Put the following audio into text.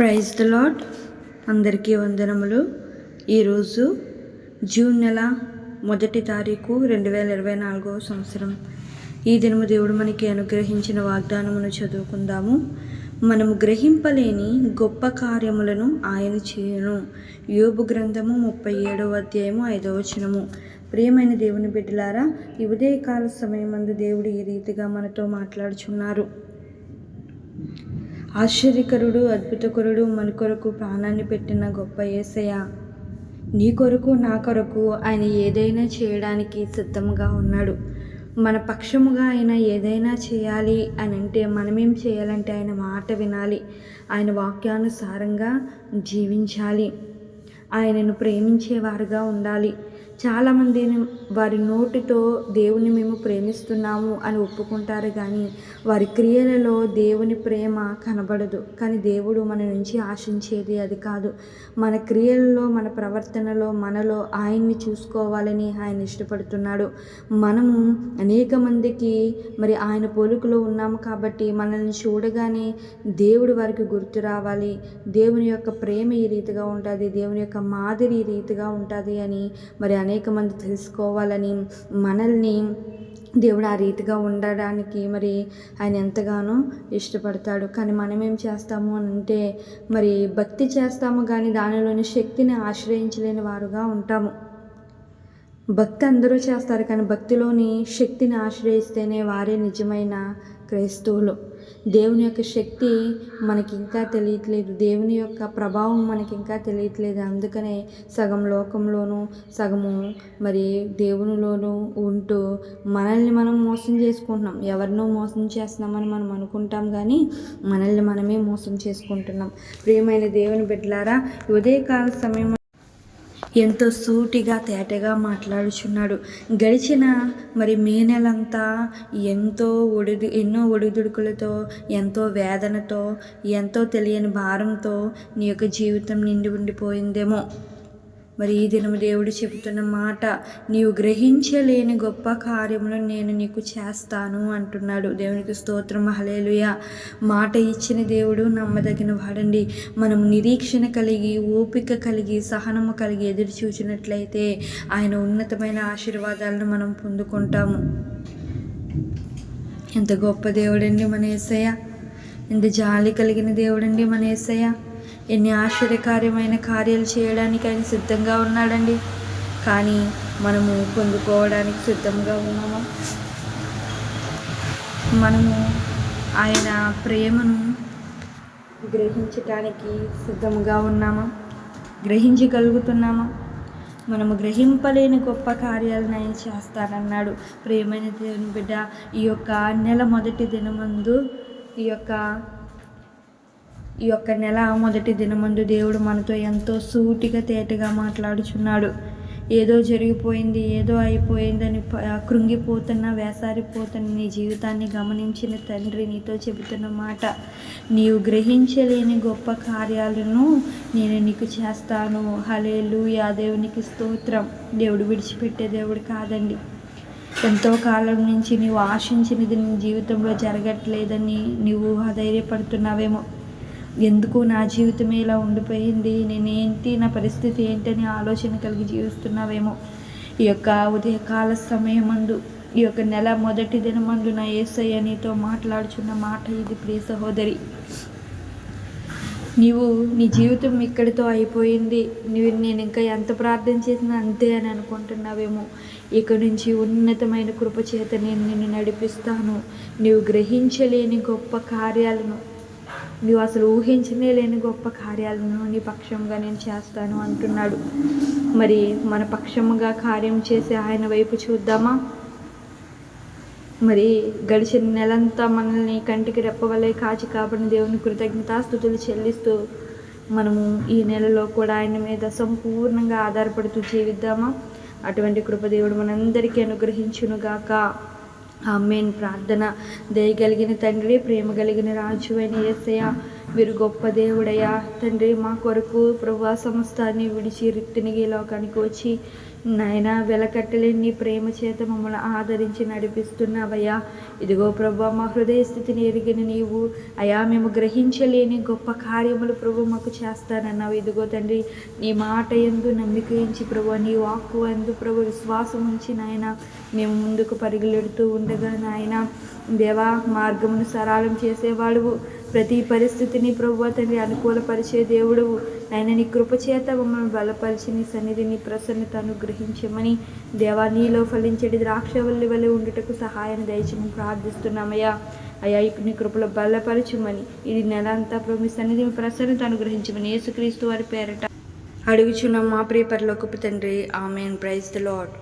Praise the lord అందరికీ వందనములు. ఈరోజు జూన్ నెల మొదటి తారీఖు రెండు వేల ఇరవై నాలుగవ సంవత్సరం. ఈ దినము దేవుడు మనకి అనుగ్రహించిన వాగ్దానమును చదువుకుందాము. మనము గ్రహింపలేని గొప్ప కార్యములను ఆయన చేయను. యోబు గ్రంథము ముప్పై ఏడవ అధ్యాయము ఐదవ వచనము. ప్రియమైన దేవుని బిడ్డలారా ఈ ఉదయకాల సమయమందు దేవుడు ఈ రీతిగా మనతో మాట్లాడుచున్నారు. ఆశ్చర్యకరుడు అద్భుతకరుడు మన కొరకు ప్రాణాన్ని పెట్టిన గొప్ప ఏసయ నీ కొరకు నా కొరకు ఆయన ఏదైనా చేయడానికి సిద్ధంగా ఉన్నాడు. మన పక్షముగా ఆయన ఏదైనా చేయాలి అని అంటే మనమేం చేయాలంటే ఆయన మాట వినాలి. ఆయన వాక్యానుసారంగా జీవించాలి. ఆయనను ప్రేమించేవారుగా ఉండాలి. చాలామంది వారి నోటితో దేవుని మేము ప్రేమిస్తున్నాము అని ఒప్పుకుంటారు కానీ వారి క్రియలలో దేవుని ప్రేమ కనబడదు. కానీ దేవుడు మన నుంచి ఆశించేది అది కాదు. మన క్రియలలో మన ప్రవర్తనలో మనలో ఆయన్ని చూసుకోవాలని ఆయన ఇష్టపడుతున్నాడు. మనము అనేక మందికి మరి ఆయన పోలికలో ఉన్నాము కాబట్టి మనల్ని చూడగానే దేవుడు వారికి గుర్తు రావాలి. దేవుని యొక్క ప్రేమ ఈ రీతిగా ఉంటుంది దేవుని యొక్క మాదిరి ఈ రీతిగా ఉంటుంది అని మరి అనేక మంది తెలుసుకోవాలని మనల్ని దేవుడు ఆ రీతిగా ఉండడానికి మరి ఆయన ఎంతగానో ఇష్టపడతాడు. కానీ మనం ఏం చేస్తాము అని అంటే మరి భక్తి చేస్తాము కానీ దానిలోని శక్తిని ఆశ్రయించలేని వారుగా ఉంటాము. భక్తి అందరూ చేస్తారు కానీ భక్తిలోని శక్తిని ఆశ్రయిస్తేనే వారే నిజమైన క్రైస్తవులు. దేవుని యొక్క శక్తి మనకి ఇంకా తెలియట్లేదు. దేవుని యొక్క ప్రభావం మనకి ఇంకా తెలియట్లేదు. అందుకనే సగం లోకంలోనూ సగము మరి దేవునిలోనూ ఉంటూ మనల్ని మనం మోసం చేసుకుంటున్నాం. ఎవరినో మోసం చేస్తున్నామని మనం అనుకుంటాం కానీ మనల్ని మనమే మోసం చేసుకుంటున్నాం. ప్రియమైన దేవుని బిడ్డలారా ఉదయకాల సమయం ఎంతో సూటిగా తేటగా మాట్లాడుచున్నాడు. గడిచిన మరి మే నెలంతా ఎంతో ఒడిదు ఎన్నో ఒడిదుడుకులతో ఎంతో వేదనతో ఎంతో తెలియని భారంతో నీ యొక్క జీవితం నిండి ఉండిపోయిందేమో. మరి ఈ దినము దేవుడు చెబుతున్న మాట నీవు గ్రహించలేని గొప్ప కార్యములు నేను నీకు చేస్తాను అంటున్నాడు. దేవునికి స్తోత్రం. హలేలుయ మాట ఇచ్చిన దేవుడు నమ్మదగిన వాడండి. మనం నిరీక్షణ కలిగి ఓపిక కలిగి సహనము కలిగి ఎదురు చూచినట్లయితే ఆయన ఉన్నతమైన ఆశీర్వాదాలను మనం పొందుకుంటాము. ఎంత గొప్ప దేవుడండి మన ఏసయ్య. ఎంత జాలి కలిగిన దేవుడండి మన ఏసయ్య. ఎన్ని ఆశ్చర్యకార్యమైన కార్యాలు చేయడానికి ఆయన సిద్ధంగా ఉన్నాడండి. కానీ మనము పొందుకోవడానికి సిద్ధంగా ఉన్నాము? మనము ఆయన ప్రేమను గ్రహించటానికి సిద్ధంగా ఉన్నామా? గ్రహించగలుగుతున్నామా? మనము గ్రహింపలేని గొప్ప కార్యాలను ఆయన చేస్తానన్నాడు. ప్రేమైన దేవుని బిడ్డ ఈ యొక్క నెల మొదటి దినమందు ఈ యొక్క ఈ యొక్క నెల మొదటి దినమందు దేవుడు మనతో ఎంతో సూటిగా తేటగా మాట్లాడుచున్నాడు. ఏదో జరిగిపోయింది ఏదో అయిపోయిందని కృంగిపోతున్న వేసారిపోతున్న నీ జీవితాన్ని గమనించిన తండ్రి నీతో చెబుతున్న మాట నీవు గ్రహించలేని గొప్ప కార్యాలను నేను నీకు చేస్తాను. హలేలు యా దేవునికి స్తోత్రం. దేవుడు విడిచిపెట్టే దేవుడు కాదండి. ఎంతో కాలం నుంచి నీవు ఆశించినది నీ జీవితంలో జరగట్లేదని నీవు అధైర్యపడుతున్నావేమో. ఎందుకు నా జీవితమే ఇలా ఉండిపోయింది? నేనేంటి? నా పరిస్థితి ఏంటని ఆలోచన కలిగి జీవిస్తున్నావేమో? ఈ యొక్క ఉదయకాల సమయమందు ఈ యొక్క నెల మొదటి దినమందు నా ఏసయ్య నీతో మాట్లాడుచున్న మాట ఇది ప్రియ సహోదరి. నీవు నీ జీవితం ఇక్కడితో అయిపోయింది. నువ్వు నేను ఇంకా ఎంత ప్రార్థన చేసినా అంతే అని అనుకుంటున్నావేమో? ఇక నుంచి ఉన్నతమైన కృపచేత నేను నిన్ను నడిపిస్తాను. నీవు గ్రహించలేని గొప్ప కార్యాలను నీవు అసలు ఊహించనే లేని గొప్ప కార్యాలను నీ పక్షంగా నేను చేస్తాను అంటున్నాడు. మరి మన పక్షముగా కార్యం చేసి ఆయన వైపు చూద్దామా? మరి గడిచిన నెలంతా మనల్ని కంటికి రెప్పవలే కాచి కాపడిన దేవుని కృతజ్ఞతాస్థుతులు చెల్లిస్తూ మనము ఈ నెలలో కూడా ఆయన మీద సంపూర్ణంగా ఆధారపడుతూ జీవిద్దామా? అటువంటి కృపదేవుడు మనందరికీ అనుగ్రహించునుగాక. ఆమెన్. ప్రార్థన దయగలిగిన తండ్రి ప్రేమ కలిగిన రాజు అయిన ఏసయ్య. మీరు గొప్ప దేవుడయ్యా. తండ్రి మా కొరకు ప్రభా సమస్తాన్ని విడిచి రిక్తినిగి లోకానికి వచ్చి నాయన వెలకట్టలేని ప్రేమ చేత మమ్మల్ని ఆదరించి నడిపిస్తున్నావయ్యా. ఇదిగో ప్రభా మా హృదయ స్థితిని ఎరిగిన నీవు అయా మేము గ్రహించలేని గొప్ప కార్యములు ప్రభు మాకు చేస్తానన్నావు. ఇదిగో తండ్రి నీ మాట ఎందు నమ్మిక ఉంచి ప్రభు నీ వాక్కు ఎందు ప్రభు విశ్వాసం ఉంచి నాయన మేము ముందుకు పరిగెడుతూ ఉండగా నాయన దేవా మార్గమును సరళం చేసేవాడువు. ప్రతి పరిస్థితిని ప్రభు తండ్రి అనుకూలపరిచే దేవుడు ఆయన నీ కృపచేత మమ్మల్ని బలపరిచి నీ సన్నిధిని ప్రసన్నత అనుగ్రహించమని దేవా నీలో ఫలించేటి ద్రాక్షవల్లి వలె ఉండుటకు సహాయం దయచేయమని ప్రార్థిస్తున్నామయ్యా. అయ్యా ఇక నీ కృపలో బలపరచుమని ఇది నెల అంతా ప్రభు మీ సన్నిధిని ప్రసన్నత అనుగ్రహించమని యేసుక్రీస్తు వారి పేరట అడుగుచున్నాం మా ప్రియ పరలోకపు తండ్రి. ఆమెన్. Praise the lord